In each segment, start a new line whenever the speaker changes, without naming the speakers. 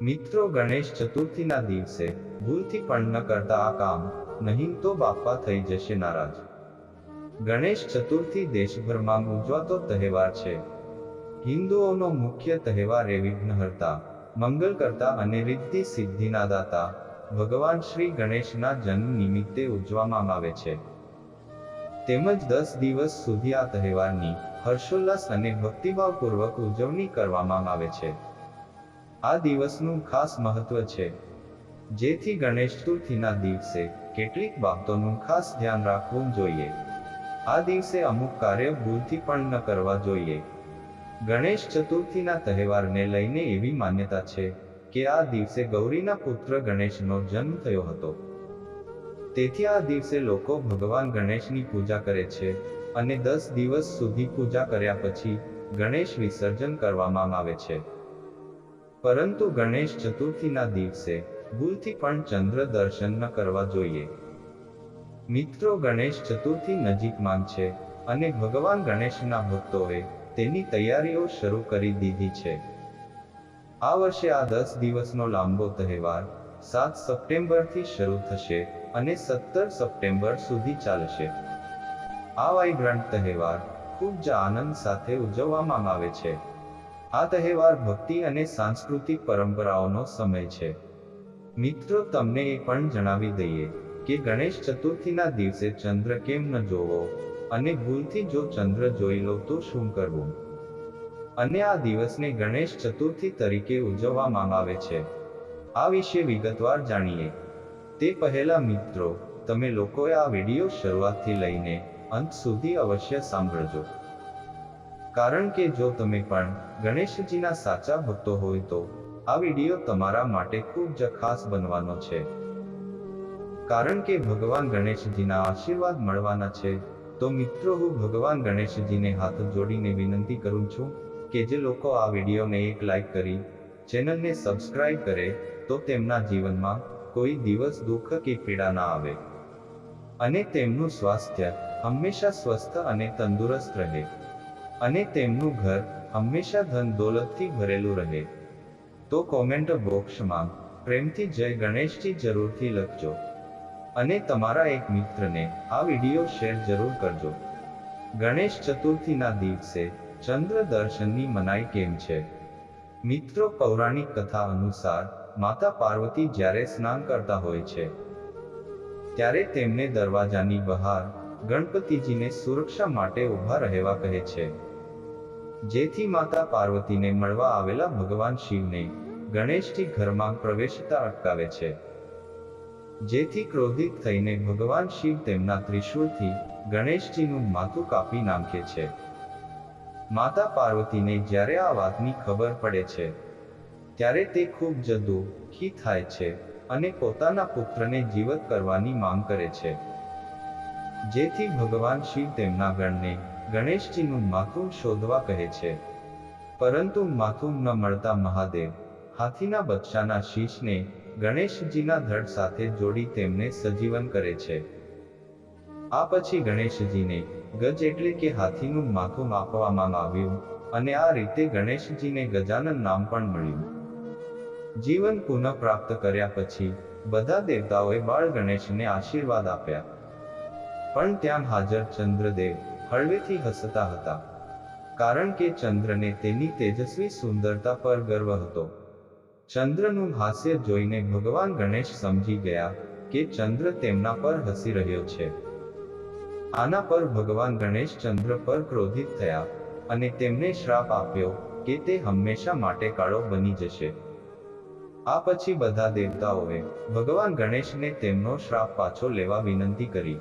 મિત્રો ગણેશ ચતુર્થીના દિવસે ભૂલથી પણ ન કરતા આ કામ, નહીં તો બાપા થઈ જશે નારાજ. ગણેશ ચતુર્થી દેશભરમાં ઉજવાતો તહેવાર છે. હિન્દુઓનો મુખ્ય તહેવાર એ વિઘ્નહર્તા મંગલ કરતા અને રિદ્ધિ સિદ્ધિના દાતા, ભગવાન શ્રી ગણેશના જન્મ નિમિત્તે ઉજવવામાં આવે છે. તેમજ દસ દિવસ સુધી આ તહેવારની હર્ષોલ્લાસ અને ભક્તિભાવપૂર્વક ઉજવણી કરવામાં આવે છે. આ દિવસનું ખાસ મહત્વ છે. જેથી ગણેશ ચતુર્થીના દિવસે કેટલીક બાબતોનું ખાસ ધ્યાન રાખવું જોઈએ. આ દિવસે અમુક કાર્ય ભૂલથી પણ ન કરવા જોઈએ. ગણેશ ચતુર્થીના તહેવારને લઈને એવી માન્યતા છે કે આ દિવસે ગૌરીના પુત્ર ગણેશનો જન્મ થયો હતો. તેથી આ દિવસે લોકો ભગવાન ગણેશની પૂજા કરે છે અને દસ દિવસ સુધી પૂજા કર્યા પછી ગણેશ વિસર્જન કરવામાં આવે છે. પરંતુ ગણેશ ચતુર્થીના દિવસે ભૂલથી પણ ચંદ્ર દર્શન ન કરવા જોઈએ. મિત્રો, ગણેશ ચતુર્થી નજીકમાં છે અને ભગવાન ગણેશના ભક્તોએ તેની તૈયારીઓ શરૂ કરી દીધી છે. આ વર્ષે આ દસ દિવસનો લાંબો તહેવાર સાત સપ્ટેમ્બરથી શરૂ થશે અને સત્તર સપ્ટેમ્બર સુધી ચાલશે. આ વાઇબ્રન્ટ તહેવાર ખૂબ જ આનંદ સાથે ઉજવવામાં આવે છે. આ તહેવાર ભક્તિ અને સાંસ્કૃતિક પરંપરાઓનો સમય છે. મિત્રો, તમને એ પણ જણાવી દઈએ કે ગણેશ ચતુર્થીના દિવસે ચંદ્ર કેમ ન જોવો અને ભૂલથી જો ચંદ્ર જોઈ લો તો શું કરવું? અને આ દિવસને ગણેશ ચતુર્થી તરીકે ઉજવવામાં આવે છે. આ વિશે વિગતવાર જાણીએ. તે પહેલા, મિત્રો, તમે લોકોએ આ વિડિયો શરૂઆતથી લઈને અંત સુધી અવશ્ય સાંભળજો. કારણ કે જો તમે પણ ગણેશજીના સાચા ભક્તો હોય તો આ વીડિયો તમારા માટે ખૂબ જ ખાસ બનવાનો છે. કારણ કે ભગવાન ગણેશજીના આશીર્વાદ મળવાના છે, તો મિત્રો હું ભગવાન ગણેશજીને હાથ જોડીને વિનંતી કરું છું કે જે લોકો આ વિડીયોને એક લાઈક કરી, ચેનલને સબસ્ક્રાઇબ કરે, તો તેમના જીવનમાં કોઈ દિવસ દુઃખ કે પીડા ના આવે. અને તેમનું સ્વાસ્થ્ય હંમેશા સ્વસ્થ અને તંદુરસ્ત રહે. અને તેમનું ઘર હંમેશા ધન દોલતથી ભરેલું રહે. તો કોમેન્ટ બોક્સમાં પ્રેમથી જય ગણેશજી જરૂરથી લખજો. અને તમારા એક મિત્રને આ વીડિયો શેર જરૂર કરજો. ગણેશ ચતુર્થીના દિવસે ચંદ્ર દર્શનની મનાઈ કેમ છે? મિત્રો પૌરાણિક કથા અનુસાર માતા પાર્વતી જ્યારે સ્નાન કરતા હોય છે, ત્યારે તેમને દરવાજાની બહાર ગણપતિજીને સુરક્ષા માટે ઊભા રહેવા કહે છે. જેથી માતા પાર્વતીને મળવા આવેલા ભગવાન શિવને ગણેશજી ઘરમાં પ્રવેશતા અટકાવે છે. જેથી ક્રોધિત થઈને ભગવાન શિવ તેમના ત્રિશૂળથી ગણેશજીનું માથું કાપી નાખે છે. માતા પાર્વતીને જ્યારે આ વાતની ખબર પડે છે, ત્યારે તે ખૂબ જ થાય છે અને પોતાના પુત્રને જીવત કરવાની માંગ કરે છે. જેથી ભગવાન શિવ તેમના ગણને ગણેશજીનું માથું શોધવા કહે છે. પરંતુ માથું ન મળતા મહાદેવ, હાથીના બચ્ચાના શીશને ગણેશજીના ધડ સાથે જોડી તેમને સજીવન કરે છે. આ પછી ગણેશજીને ગજ એટલે કે હાથીનું માથું આપવામાં આવ્યું અને આ રીતે ગણેશજીને ગજાનન નામ પણ મળ્યું. જીવન પુનઃ પ્રાપ્ત કર્યા પછી બધા દેવતાઓએ બાળ ગણેશને આશીર્વાદ આપ્યા. પણ ત્યાં હાજર ચંદ્રદેવ હળવેથી હસતા હતા. કારણ કે ચંદ્રને તેની તેજસ્વી સુંદરતા પર ગર્વ હતો. ચંદ્રનું હાસ્ય જોઈને ભગવાન ગણેશ સમજી ગયા કે ચંદ્ર તેમના પર હસી રહ્યો છે. આના પર ભગવાન ગણેશ ચંદ્ર પર ક્રોધિત થયા અને તેમને શ્રાપ આપ્યો કે તે હંમેશા માટે કાળો બની જશે. આ પછી બધા દેવતાઓએ ભગવાન ગણેશને તેમનો શ્રાપ પાછો લેવા વિનંતી કરી.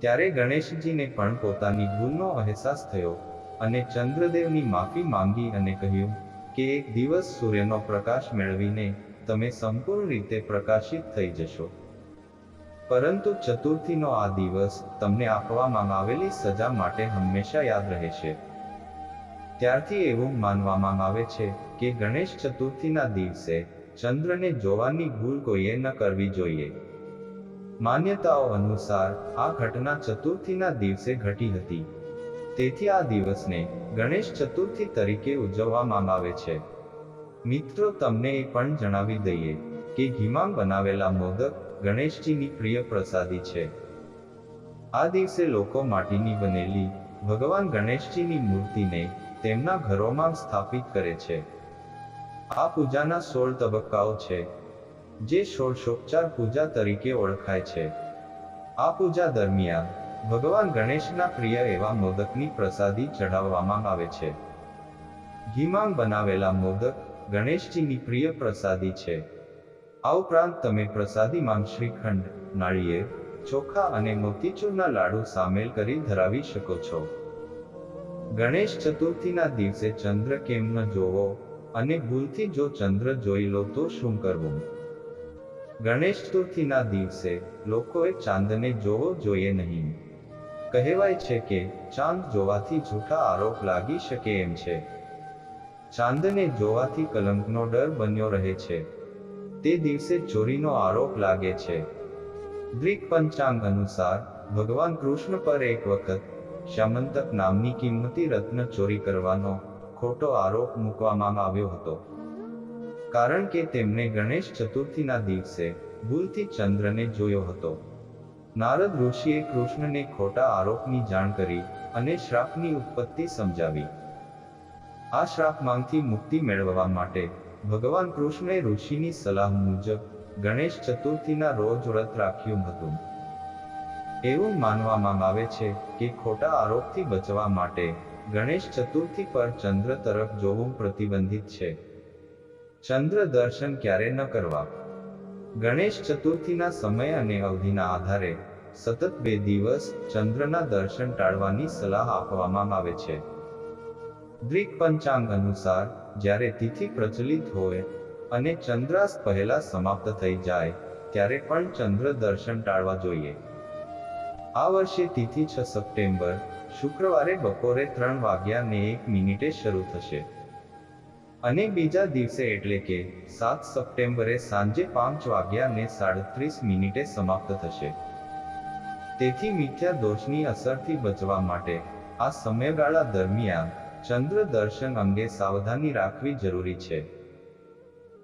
ત્યારે ગણેશજીને પણ પોતાની ભૂલનો અહેસાસ થયો અને ચંદ્રદેવની માફી માંગી અને કહ્યું કે એક દિવસ સૂર્યનો પ્રકાશ મેળવીને તમે સંપૂર્ણ રીતે પ્રકાશિત થઈ જશો. પરંતુ ચતુર્થીનો આ દિવસ તમને આપવામાં આવેલી સજા માટે હંમેશા યાદ રહેશે. ત્યારથી એવું માનવામાં આવે છે કે ગણેશ ચતુર્થીના દિવસે ચંદ્રને જોવાની ભૂલ કોઈએ ન કરવી જોઈએ. માન્યતાઓ અનુસાર આ ઘટના ચતુર્થીના દિવસે ઘટી હતી. તેથી આ દિવસને ગણેશ ચતુર્થી તરીકે ઉજવવામાં આવે છે. મિત્રો, તમને એ પણ જણાવી દઈએ કે ઘીમાં બનાવેલા મોદક ગણેશજીની પ્રિય પ્રસાદી છે. આ દિવસે લોકો માટીની બનેલી ભગવાન ગણેશજીની મૂર્તિને તેમના ઘરોમાં સ્થાપિત કરે છે. આ પૂજાના સોળ તબક્કાઓ છે. જે ષોડશોપચાર પૂજા તરીકે ઓળખાય છે. આ પૂજા દરમિયાન, ભગવાન ગણેશના પ્રિય એવા મોદકની પ્રસાદી ચઢાવવામાં આવે છે. ઘીમાં બનાવેલા મોદક, ગણેશજીની પ્રિય પ્રસાદી છે. આ ઉપરાંત તમે પ્રસાદીમાં શ્રીખંડ, નાળિયેર, ચોખા અને મોતીચૂરના લાડુ સામેલ કરી ધરાવી શકો છો. ગણેશ ચતુર્થીના દિવસે ચંદ્ર કેમ ન જોવો અને ભૂલથી જો ચંદ્ર જોઈ લો તો શું કરવું? ગણેશ ચતુર્થીના દિવસે લોકોએ ચાંદને જોવો જોઈએ નહીં. કહેવાય છે કે ચાંદ જોવાથી જૂઠા આરોપ લાગી શકે એમ છે. ચાંદને જોવાથી કલંકનો ડર બન્યો રહે છે. તે દિવસે ચોરીનો આરોપ લાગે છે. દ્રિક પંચાંગ અનુસાર, ભગવાન કૃષ્ણ પર એક વખત શ્યામંતક નામની કિંમતી રત્ન ચોરી કરવાનો ખોટો આરોપ મૂકવામાં આવ્યો હતો. કારણ કે તેમણે ગણેશ ચતુર્થીના દિવસે ભૂલથી ચંદ્રને જોયો હતો. નારદ ઋષિએ કૃષ્ણને ખોટા આરોપની જાણ કરી અને શ્રાપની ઉત્પત્તિ સમજાવી. આ શ્રાપમાંથી મુક્તિ મેળવવા માટે ભગવાન કૃષ્ણે ઋષિની સલાહ મુજબ ગણેશ ચતુર્થીના રોજ વ્રત રાખ્યું હતું. એવું માનવામાં આવે છે કે ખોટા આરોપથી બચવા માટે ગણેશ ચતુર્થી પર ચંદ્ર તરફ જોવું પ્રતિબંધિત છે. ચંદ્ર દર્શન ક્યારે ન કરવા? ગણેશ ચતુર્થીના સમય અને અવધિના આધારે સતત બે દિવસ ચંદ્રના દર્શન ટાળવાની સલાહ આપવામાં આવે છે. દ્રિક પંચાંગ અનુસાર, જ્યારે તિથિ પ્રચલિત હોય અને ચંદ્રાસ્ત પહેલા સમાપ્ત થઈ જાય, ત્યારે પણ ચંદ્ર દર્શન ટાળવા જોઈએ. આ વર્ષે તિથિ છ સપ્ટેમ્બર, શુક્રવારે બપોરે ત્રણ વાગ્યા ને એક મિનિટે શરૂ થશે. અને બીજા દિવસે એટલે કે સાત સપ્ટેમ્બરે સાંજે પાંચ વાગ્યા ને સાડત્રીસ મિનિટે સમાપ્ત થશે. તેથી મિથ્યા દોષની અસરથી બચવા માટે આ સમયગાળા દરમિયાન ચંદ્ર દર્શન અંગે સાવધાની રાખવી જરૂરી છે.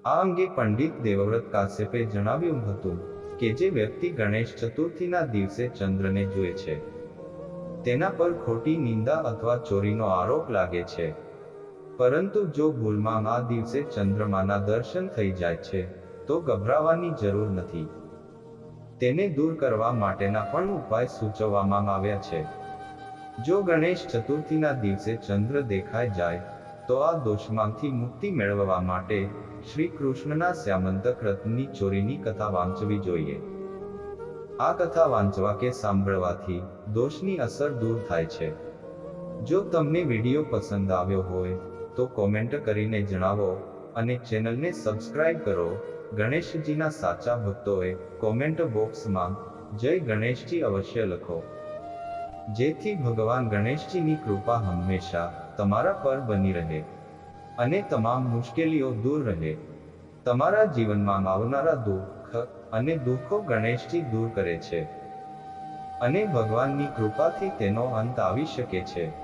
આ અંગે પંડિત દેવવ્રત કાશ્યપે જણાવ્યું હતું કે જે વ્યક્તિ ગણેશ ચતુર્થીના દિવસે ચંદ્રને જુએ છે, તેના પર ખોટી નિંદા અથવા ચોરીનો આરોપ લાગે છે. પરંતુ જો ભૂલમાં આ દિવસે ચંદ્રમાના દર્શન થઈ જાય છે, તો ગભરાવાની જરૂર નથી. તેને દૂર કરવા માટેના પણ ઉપાય સૂચવવામાં આવ્યા છે. જો ગણેશ ચતુર્થીના દિવસે ચંદ્ર દેખાઈ જાય, તો આ દોષમાંથી મુક્તિ મેળવવા માટે શ્રી કૃષ્ણના શ્યામંતક રત્નની ચોરીની કથા વાંચવી જોઈએ. આ કથા વાંચવા કે સાંભળવાથી દોષની અસર દૂર થાય છે. જો તમને વીડિયો પસંદ આવ્યો હોય તો કોમેન્ટ કરીને જણાવો અને ચેનલને સબસ્ક્રાઇબ કરો. ગણેશજીના સાચા ભક્તોએ કોમેન્ટ બોક્સમાં જય ગણેશજી અવશ્ય લખો. જેથી ભગવાન ગણેશજીની કૃપા હંમેશા તમારા પર બની રહે અને તમામ મુશ્કેલીઓ દૂર રહે. તમારા જીવનમાં આવનારા દુઃખ અને દુઃખો ગણેશજી દૂર કરે છે અને ભગવાનની કૃપાથી તેનો અંત આવી શકે છે.